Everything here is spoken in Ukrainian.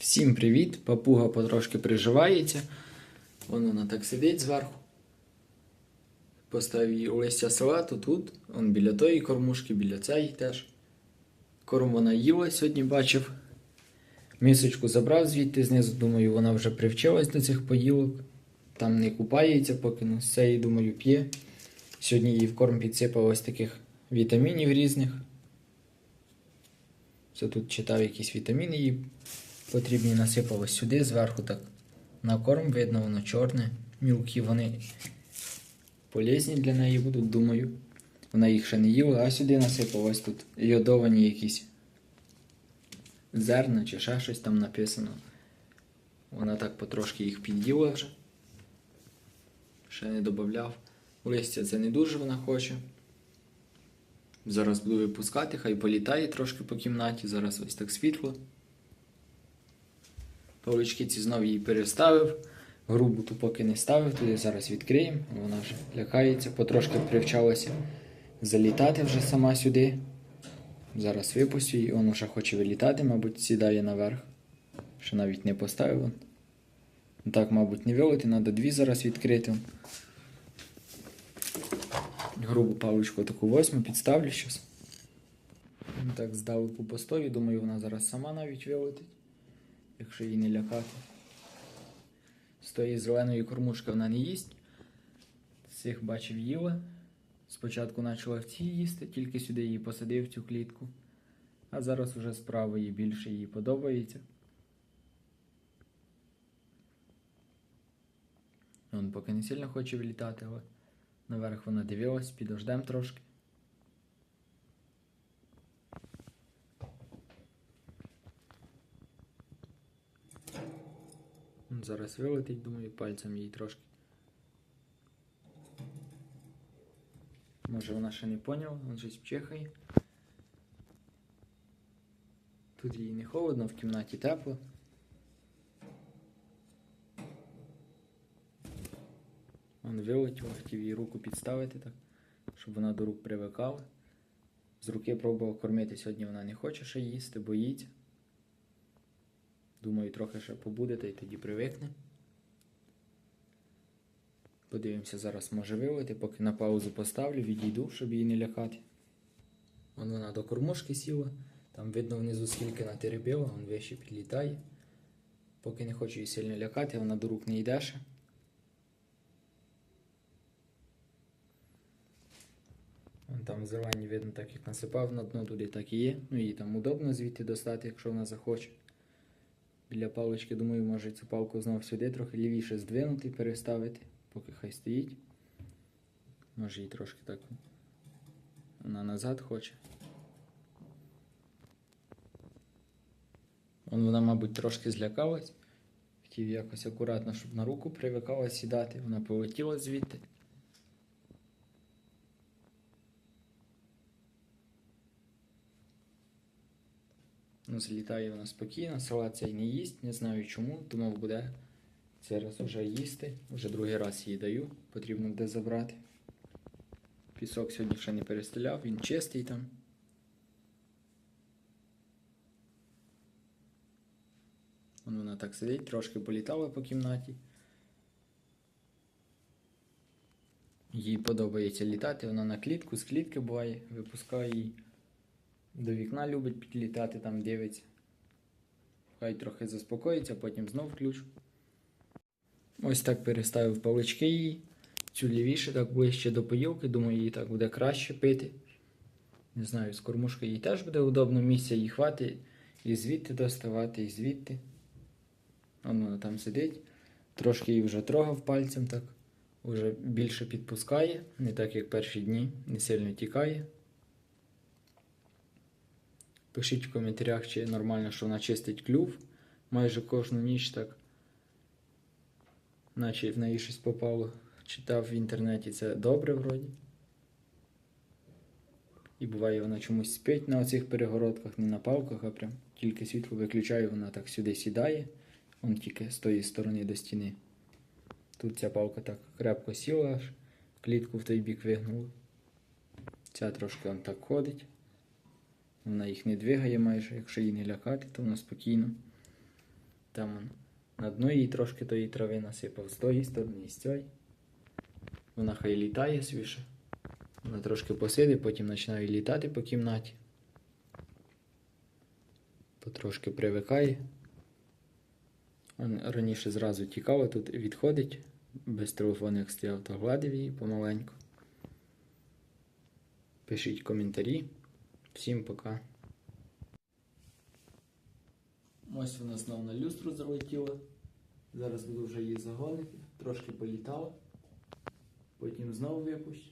Всім привіт! Папуга потрошки приживається. Вон вона так сидить зверху. Поставив її у листя салату тут, он біля тої кормушки, біля цієї теж. Корм вона їла сьогодні бачив. Мисочку забрав звідти знизу, думаю, вона вже привчилась до цих поїлок. Там не купається, поки ну, з цієї, думаю, п'є. Сьогодні їй в корм підсипав ось таких вітамінів різних. Це тут читав якісь вітаміни їй потрібні насипав ось сюди, зверху так на корм, видно, воно чорне. Мілкі вони полезні для неї будуть, думаю. Вона їх ще не їла, а сюди насипав ось тут йодовані якісь зерна чи ще щось там написано. Вона так потрошки їх під'їла вже. Ще не додавав. Листя це не дуже вона хоче. Зараз буду випускати, хай політає трошки по кімнаті, зараз ось так світло. Павлички ці знов її переставив. Грубу ту поки не ставив, туди зараз відкриємо. Вона вже лякається, потрошки привчалася залітати вже сама сюди. Зараз випустю її, він вже хоче вилітати, мабуть, сідає наверх. Ще навіть не поставив. Так, мабуть, не вилити, треба дві зараз відкрити. Грубу павлочку таку восьму підставлю щас. Так, здалеку постою, думаю, вона зараз сама навіть вилетить якщо її не лякати. З тої зеленої кормушки вона не їсть. Цих бачив їла. Спочатку почала в цій їсти, тільки сюди її посадив в цю клітку. А зараз вже справа їй більше їй подобається. Вон поки не сильно хоче вилітати, але наверх вона дивилась, підождем трошки. Зараз вилетить, думаю, пальцем її трошки. Може вона ще не поняла, він щось пчихає. Тут їй не холодно, в кімнаті тепло. Он вилетів, хотів їй руку підставити так, щоб вона до рук привикала. З руки пробував кормити, сьогодні вона не хоче ще їсти, боїться. Думаю, трохи ще побуде та й тоді привикне. Подивимося, зараз може вилити, поки на паузу поставлю, відійду, щоб її не лякати. Вон вона до кормушки сіла, там видно внизу скільки натеребила, вон вище підлітає. Поки не хочу її сильно лякати, вона до рук не йде ще. Вон там в зелені видно, так як насипав на дно туди, так і є. Ну їй там удобно звідти достати, якщо вона захоче. Біля палички, думаю, може цю палку знову сюди трохи лівіше здвинути, переставити, поки хай стоїть. Може їй трошки так вона назад хоче. Вон вона, мабуть, трошки злякалась. Хотів якось акуратно, щоб на руку привикала сідати. Вона полетіла звідти. Ну, злітає вона спокійно, салат цей не їсть, не знаю чому, думав буде зараз вже їсти. Вже другий раз їй даю, потрібно буде забрати. Пісок сьогодні ще не перестеляв, він чистий там. Вон вона так сидить, трошки політала по кімнаті. Їй подобається літати, вона на клітку, з клітки буває, випускає її. До вікна любить підлітати, там дивиться. Хай трохи заспокоїться, потім знов включу. Ось так переставив палички її. Цю лівіше так ближче до поїлки, думаю, їй так буде краще пити. Не знаю, з кормушкою їй теж буде удобно місця їй хватить і звідти доставати, і звідти. Вон вона там сидить. Трошки її вже трогав пальцем так. Уже більше підпускає, не так як перші дні, не сильно тікає. Пишіть в коментарях, чи нормально, що вона чистить клюв майже кожну ніч так. Наче в неї щось попало. Читав в інтернеті це добре вроді. І буває, вона чомусь спить на оцих перегородках, не на палках, а прям тільки світло виключаю, вона так сюди сідає. Он тільки з тої сторони до стіни. Тут ця палка так крепко сіла аж, клітку в той бік вигнула. Ця трошки он так ходить. Вона їх не двигає майже, якщо її не лякати, то вона спокійно Там он, на дно їй трошки тої трави насипав з тої сторони з цієї. Вона хай літає свіше. Вона трошки посидить, потім починає літати по кімнаті. Потрошки привикає. Он раніше зразу тікав, тут відходить. Без телефону, як то гладив її помаленьку. Пишіть коментарі. Всім пока. Ось вона знову на люстру залетіла. Зараз буду вже її загонити. Трошки політала. Потім знову випущу.